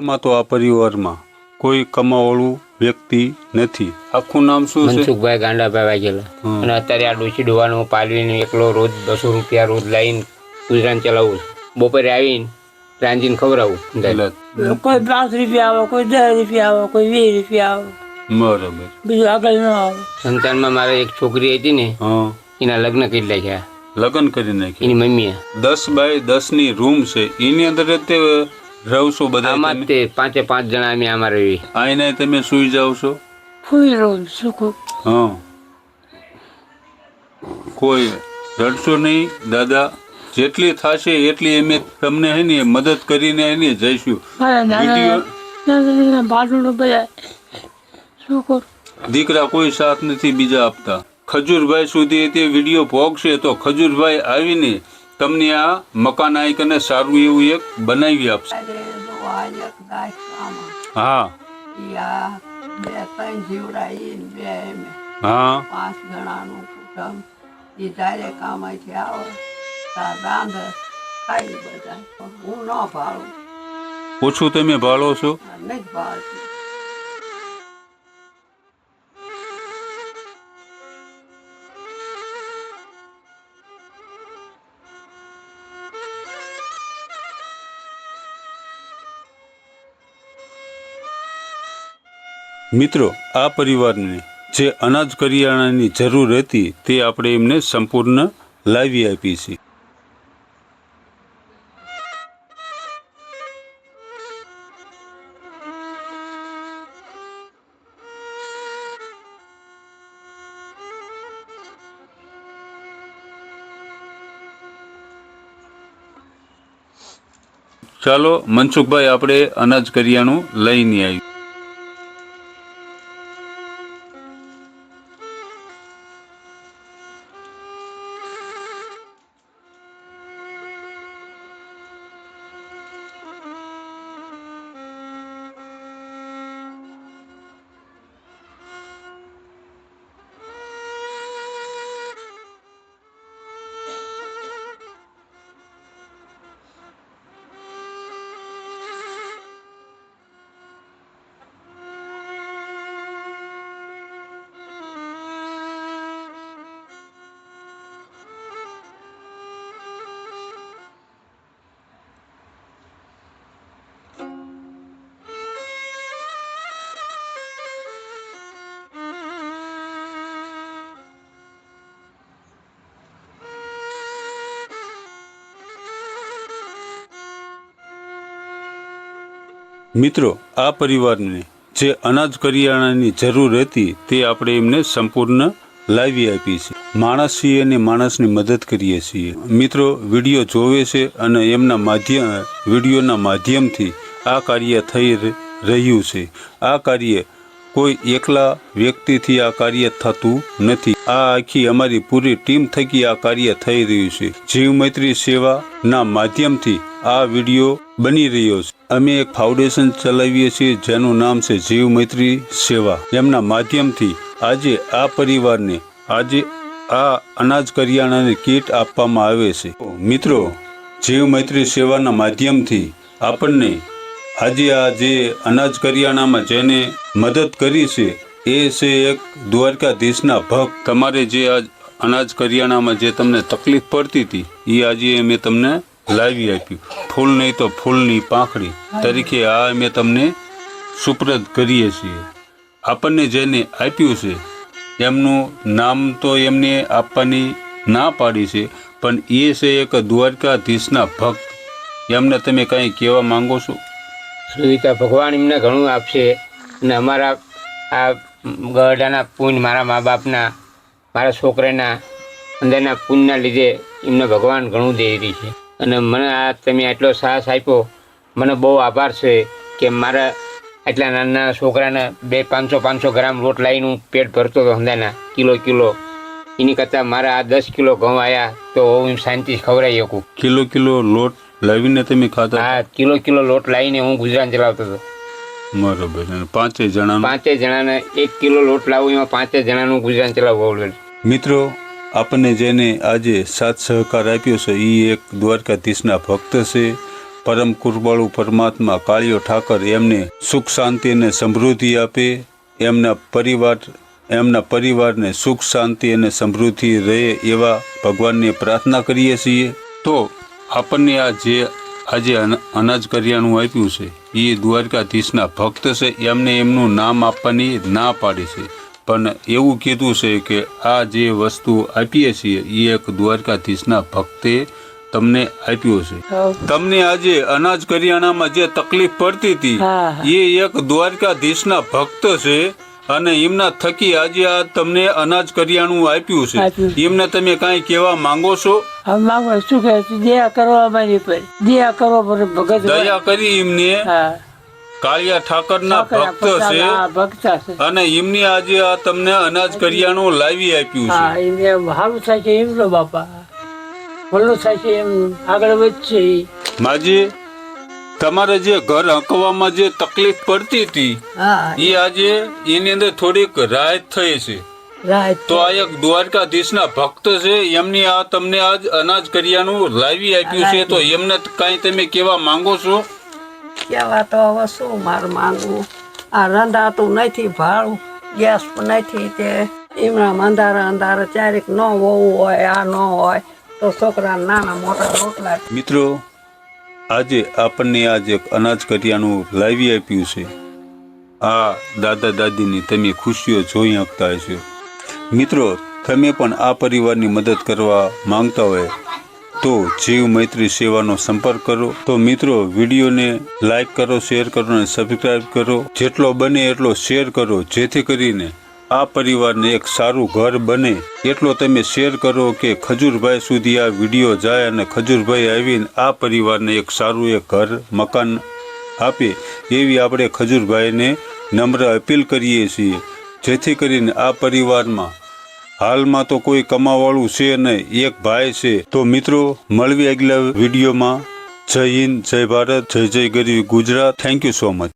માં તો આ પરિવારમાં કોઈ કમાવાળું વ્યક્તિ નથી. આખું નામ શું છે? મનસુખભાઈ ગાંડાભાઈ વાઘેલા. અને અત્યારે આ ડોસી ડોવાનું પાલવીને એકલો રોજ બસો રૂપિયા રોજ લાવીને ગુજરાન ચલાવું બપોરે આવીને રાંધીને ખવડાવું કોઈ પાંચ રૂપિયા આવે કોઈ દસ રૂપિયા આવે કોઈ વીસ રૂપિયા આવે. બરાબર. બીજું આગળ ન આવે. સંતાનમાં મારે એક છોકરી હતી ને હા. એના લગ્ન કરી નાખ્યા. લગ્ન કરી નાખ્યા. એની મમ્મીએ. દસ બાય દસની રૂમ છે. એની અંદર જ તે રહો બધા આમાં તે પાંચે પાંચ જણા અમે આમાં રહી આઈને તમે સુઈ જાવ છો? ફૂઈ રોજ સુકું હા. કોઈ રડશો નહીં દાદા. જેટલી થશે એટલી અમે તમને હે ને મદદ કરીને એને જઈશું. મારા નાના વીડિયો નાના નાના ભાડું બધા શું કરું? દીકરા કોઈ સાથ નથી બીજા આપતા. ખજૂરભાઈ સુધી તે વીડિયો ભોગશે તો ખજૂરભાઈ આવીને તમને આ મકાન આઈકને સારું એવું એક બનાવી આપશે. હા. હા. પાંચ જણાનું કુટુંબ. એ જ્યારે કામથી આવે. રાંધે ખાઈ બધા હું ન ભાડું ઓછું તમે ભાળો છો? નહીં ભાળતી. મિત્રો, આ પરિવારને જે અનાજ કરિયાણાની જરૂર હતી તે આપણે એમને સંપૂર્ણ લાવી આપી છે. ચાલો, મનસુખભાઈ, આપણે અનાજ કરિયાણું લઈને આવી મિત્રો, આ પરિવારને જે અનાજ કરિયાણાની જરૂર હતી તે આપણે એમને સંપૂર્ણ લાવી આપી છે. માણસ છીએ અને માણસની મદદ કરીએ છીએ. મિત્રો, વીડિયો જોવે છે અને એમના માધ્યમ વિડીયોના માધ્યમથી આ કાર્ય થઈ રહ્યું છે. આ કાર્ય કોઈ એકલા વ્યક્તિથી આ કાર્ય થતું નથી. આ આખી અમારી પૂરી ટીમ થકી આ કાર્ય થઈ રહ્યું છે. જીવ મૈત્રી સેવાના માધ્યમથી આ વીડિયો બની રહ્યો છે. અમે એક ફાઉન્ડેશન ચલાવીએ છીએ જેનું નામ છે જીવ મૈત્રી સેવા. એમના માધ્યમથી આજે આ પરિવારને આજે આ અનાજ કરિયાણાની કીટ આપવામાં આવે છે. મિત્રો, જીવ મૈત્રી સેવાના માધ્યમથી આપણને આજે આ જે અનાજ કરિયાણામાં જેને મદદ કરી છે, એ છે એક દ્વારકાધીશના ભક્ત. તમારે જે આ અનાજ કરિયાણામાં જે તમને તકલીફ પડતી હતી, એ આજે મેં તમને લાવી આપ્યું. ફૂલ નહીં તો ફૂલની પાંખડી. તરીકે આ અમે તમને સુપ્રત કરીએ છીએ. આપણને જેને આપ્યું છે, એમનું નામ તો એમને આપવાની ના પાડી છે, પણ એ છે એક દ્વારકાધીશના ભક્ત. એમને તમે કંઈ કહેવા માંગો છો? સુવિધા ભગવાન એમને ઘણું આપશે અને અમારા આ ગરડાના પુણ્ય મારા મા બાપના, મારા છોકરાના, અંદરના પુણ્યના લીધે એમને ભગવાન ઘણું દઈ રહી છે. અને મને આ તમે આટલો સાહસ આપ્યો, મને બહુ આભાર છે કે મારા આટલા નાના છોકરાને બે પાંચસો પાંચસો ગ્રામ લોટ લાવીને હું પેટ ભરતો હતો હંદાના કિલો કિલો. એની કરતાં મારા આ દસ કિલો ઘઉં આવ્યા તો હું શાંતિ ખવડાવી શકું. કિલો કિલો લોટ લાવીને તમે ખાતા હા કિલો કિલો લોટ લાવીને હું ગુજરાન ચલાવતો હતો. બરોબર. અને પાંચેય જણા પાંચે જણાને એક કિલો લોટ લાવું એમાં પાંચે જણાનું ગુજરાન ચલાવવું મિત્રો આપણને જેને આજે સાથ સહકાર આપ્યો છે એ એક દ્વારકાધીશના ભક્ત છે. પરમ કૃપાળુ પરમાત્મા કાળિયો ઠાકર એમને સુખ શાંતિ અને સમૃદ્ધિ આપે. એમના પરિવાર એમના પરિવારને સુખ શાંતિ અને સમૃદ્ધિ રહે એવા ભગવાનને પ્રાર્થના કરીએ છીએ. તો આપણને આ જે આજે અનાજ કરિયાણું આપ્યું છે એ દ્વારકાધીશના ભક્ત છે એમને એમનું નામ આપવાની ના પાડી છે. પણ એવું કીધું છે કે આ જે વસ્તુ આપીએ છીએ એ એક દ્વારકાધીશના ભક્તે તમને આપ્યો છે. તમને આજે અનાજ કરિયાણામાં જે તકલીફ પડતી હતી. એ એક દ્વારકાધીશના ભક્ત છે અને એમના થકી આજે આ તમને અનાજ કરિયાણું આપ્યું છે. એમને તમે કાંઈ કહેવા માંગો છો? માંગો શું કહે દયા કરવા મારી પર દયા કરવા પર ભગત દયા કરી એમને. કાળિયા ઠાકરના ના ભક્ત છે. અને એમની આજે આ તમને અનાજ કરિયાણું લાવી આપ્યું છે. એમને સારું થાય છે એમનો બાપા. ભલું થાય છે એમ આગળ વધશે માજી તમારે જે ઘર હંકવામાં જે તકલીફ પડતી હતી હા. એ આજે એની અંદર થોડીક રાહત થઈ છે. રાત તો આ એક દ્વારકાધીશના ભક્ત છે એમની આ તમને આજ અનાજ કર્યાનું લાવી આપ્યું છે તો એમને કાંઈ તમે કેવા માંગો છો? કેવા તો હવે શું મારે માંગવું? આ રંધાતું નથી ભાડું ગેસ પણ નથી તે. એમના અંધારા અંધારા ચારેક ન હોવું હોય આ ન હોય તો છોકરા નાના મોટા રોટલા મિત્રો આજે આપણને આજે અનાજ કરિયાણું લાવી આપ્યું છે. આ દાદા દાદીની તમે ખુશીઓ જોઈ શકતા હશો. મિત્રો, તમે પણ આ પરિવારની મદદ કરવા માંગતા હોય તો જીવ મૈત્રી સેવાનો સંપર્ક કરો. તો મિત્રો, વિડીયોને લાઈક કરો, શેર કરો અને સબસ્ક્રાઈબ કરો. જેટલો બને એટલો શેર કરો. જેથી કરીને આ પરિવારને એક સારું ઘર બને. એટલો તમે શેર કરો કે ખજૂરભાઈ સુધી આ વીડિયો જાય અને ખજૂરભાઈ આવીને આ પરિવારને એક સારું એક ઘર, મકાન આપે. એવી આપણે ખજૂરભાઈને નમ્ર અપીલ કરીએ છીએ. જેથી કરીને આ પરિવારમાં હાલમાં તો કોઈ કમાવાળું છે નહીં, એક ભાઈ છે. તો મિત્રો, મળવી આગલા વિડીયોમાં. જય હિન્દ, જય ભારત, જય જય ગરીબ Gujarat. Thank you so much